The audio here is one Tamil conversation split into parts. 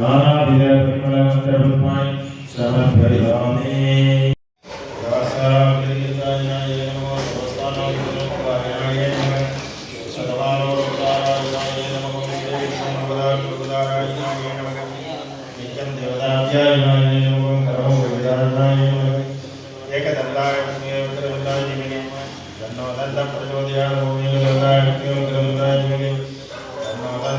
నానా విధ పరిమళ మంత్రపుష్పాన్ని సమర్పయామి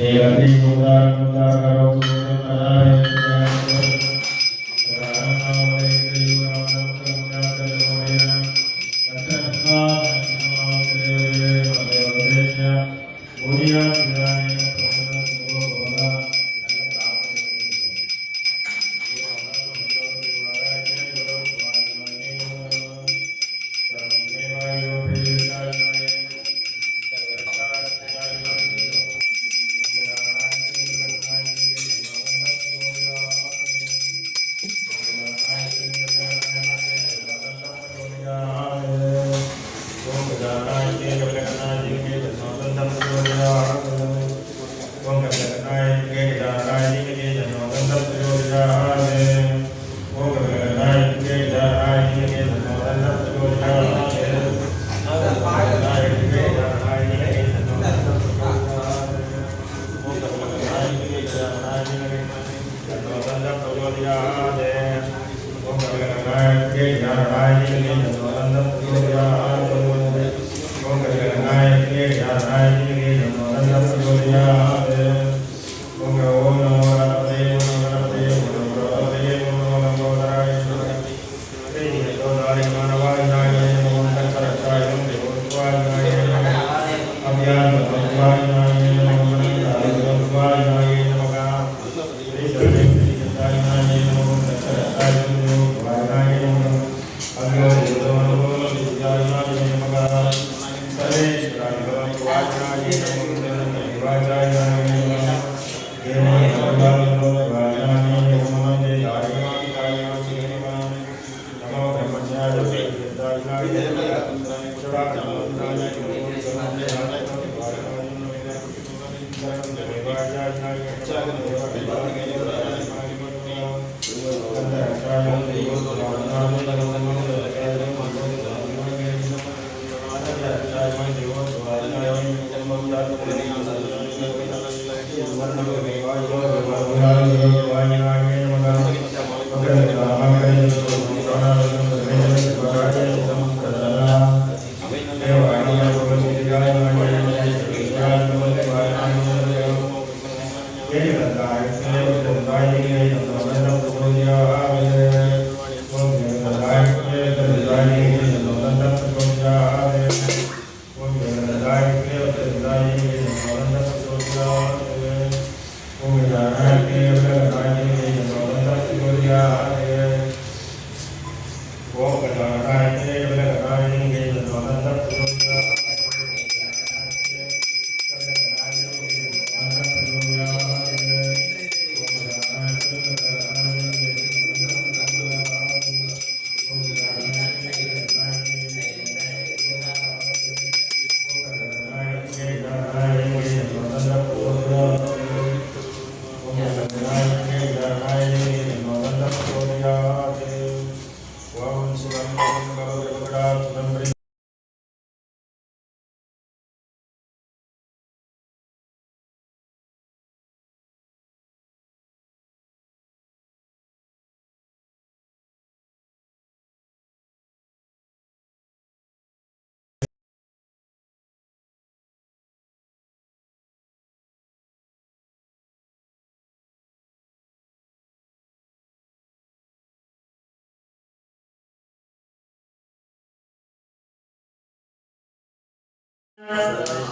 देवदेव उदार उदार करो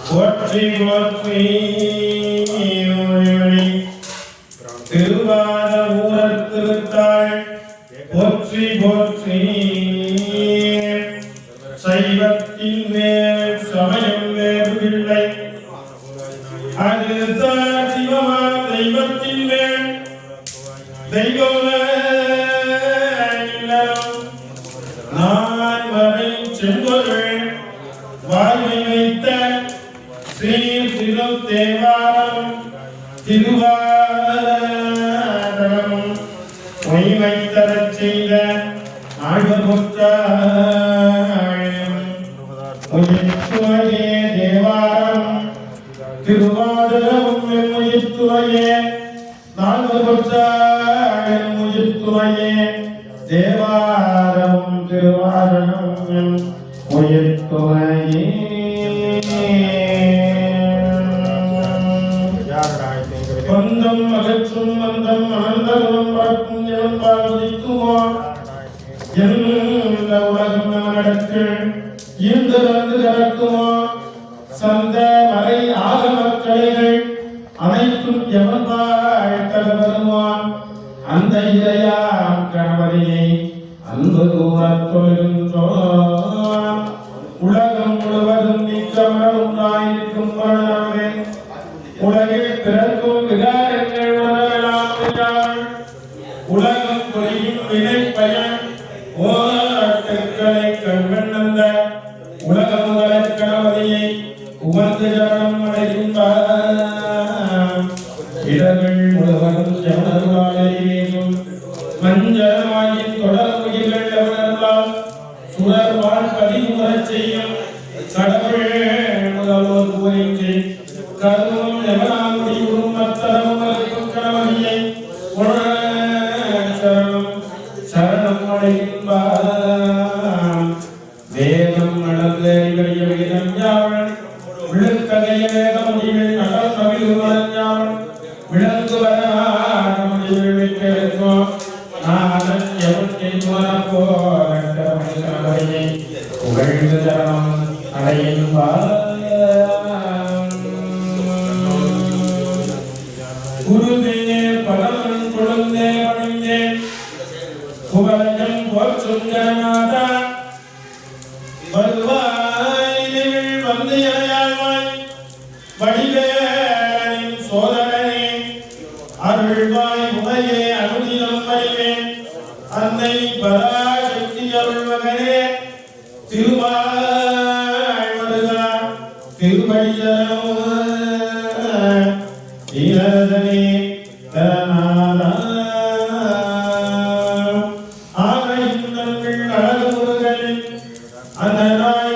போற்றி போற்றி ஒளிவழி திருவாத ஊரத் திருத்தாள் போற்றி போற்றி சைவத்தின் மேல் சமயம் வேறு இல்லை அது சார் சிவமா தெய்வத்தின் மேல் தெய்வமே இல்லம். நான் வரை செம்பொருள் தேவாரம் திருவாரம் மொய்மை செய்த ஆழ்வபுற்றாயம் உயிர்த்துவையே தேவாரம் திருவாதிரம் என் உயிர்த்துவையே நாகபுற்றாயம் உயிர்த்துவையே தேவாரம் திருவாரணம் உயிர்த்துவையே இந்த வந்து நடக்குமா சந்த மறை ஆகம கலைகள் அனைத்தும் எவன்பாக வாழ்த்தக வருவான் அந்த இதையாம் கணவரையை அன்பு கூறத் தொழுகின்றோம். உலகம் முழுவதும் நிச்சமரம் உண்டாயிருக்கும் மரணமே உலகில் பிறக்கும் விகாரங்கள் உணரலாம் உலகம் புரியும் வினை பயன் ஓராட்டுக்களை கருவும் எவனாமுடி உருமத்தரமும் அளிக்கும் கணவனியை சரணம் சரணம் அடைகின்றார் வேதம் நடந்த இவரைய வேதம் யாவன் விழுக்கதைய வேத முடிவில் நடல் நவிழுவதன் யாவன் விளங்கு வர முடிவில் வைத்திருக்கும் நாதன் எவன் என்போ கணவனையை புகழ்ந்து சரணம் அடைகின்றார் அருள்வாய் முறையே அனுதினம் அறிவேன் அன்னை பராசக்தி அருள் மகனே திருவாய் திருமடியரோ ஈரதனே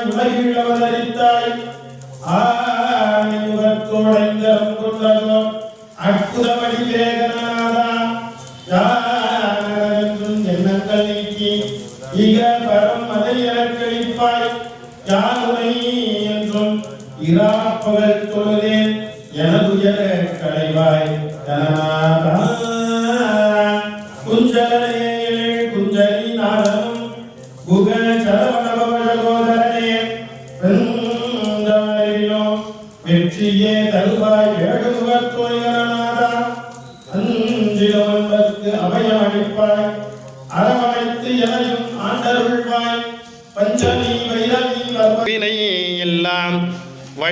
உலகில் அவதரித்தாய். ஆ முகத்தோடைந்த கொண்டதோ அற்புதமடி வேகநாதா யாரென்றும் எண்ணங்கள் நீக்கி இக பரம் அதை எனக்களிப்பாய் யாருமை என்றும் இராப்பகல் தொழுதேன் எனதுயர களைவாய் ஜனநாதா குஞ்சலனை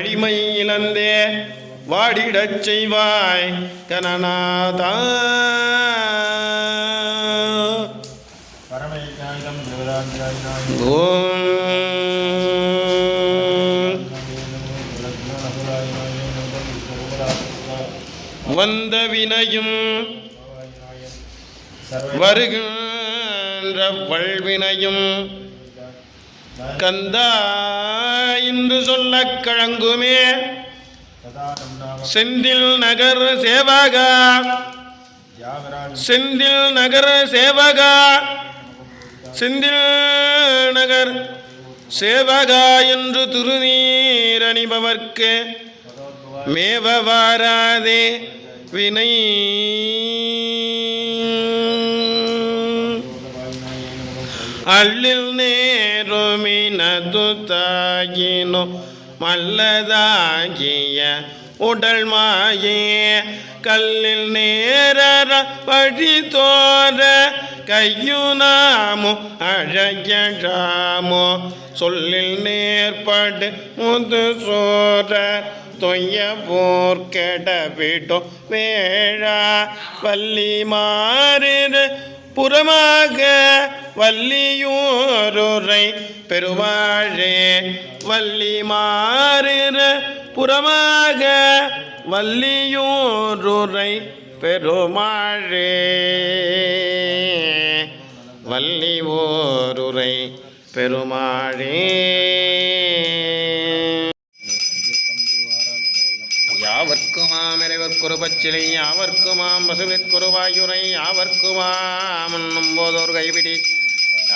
வழிமை இழந்தே வாடிடச் செய்வாய் கனநாதா. வந்த வினையும் வருகின்ற வல்வினையும் கந்தா என்று சொல்ல கழங்குமே. செந்தில் நகர் சேவகா. செந்தில் நகர் சேவகா. செந்தில் நகர் சேவகா என்று திருநீர் அணிபவர்க்கு மேவவாராதே வினை. அள்ளில் நே மினதுத்தாகினோ மல்லதாகிய உடல் மாயே கல்லில் நேரர வழி தோற கையுனாமோ அழகழாமோ சொல்லில் நேர்படு முது சோற தொய்ய போர் கெடவிட்டோ வேழா வள்ளி மாறு புறமாக வள்ளியூருரை பெருவாழே வள்ளி மாறிரு புறமாக வள்ளியூருரை பெருமாழே. வள்ளி ஓருரை பெருமாழே. யாவர்க்குமாம் இறைவர்க்குரு யாவர்க்குமாம் பசுவிற்குருவாயுரை யாவர்க்குமாம் என்னும் போதோர் கைவிடி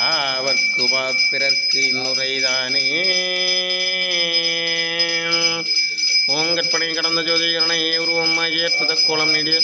யாவர்க்குமா பிறர்க்கு இன்னுரைதானே? ஓங்கற்பனை கடந்த ஜோதிகரனை உருவமாகிய ஏற்பத கோலம் நீடிய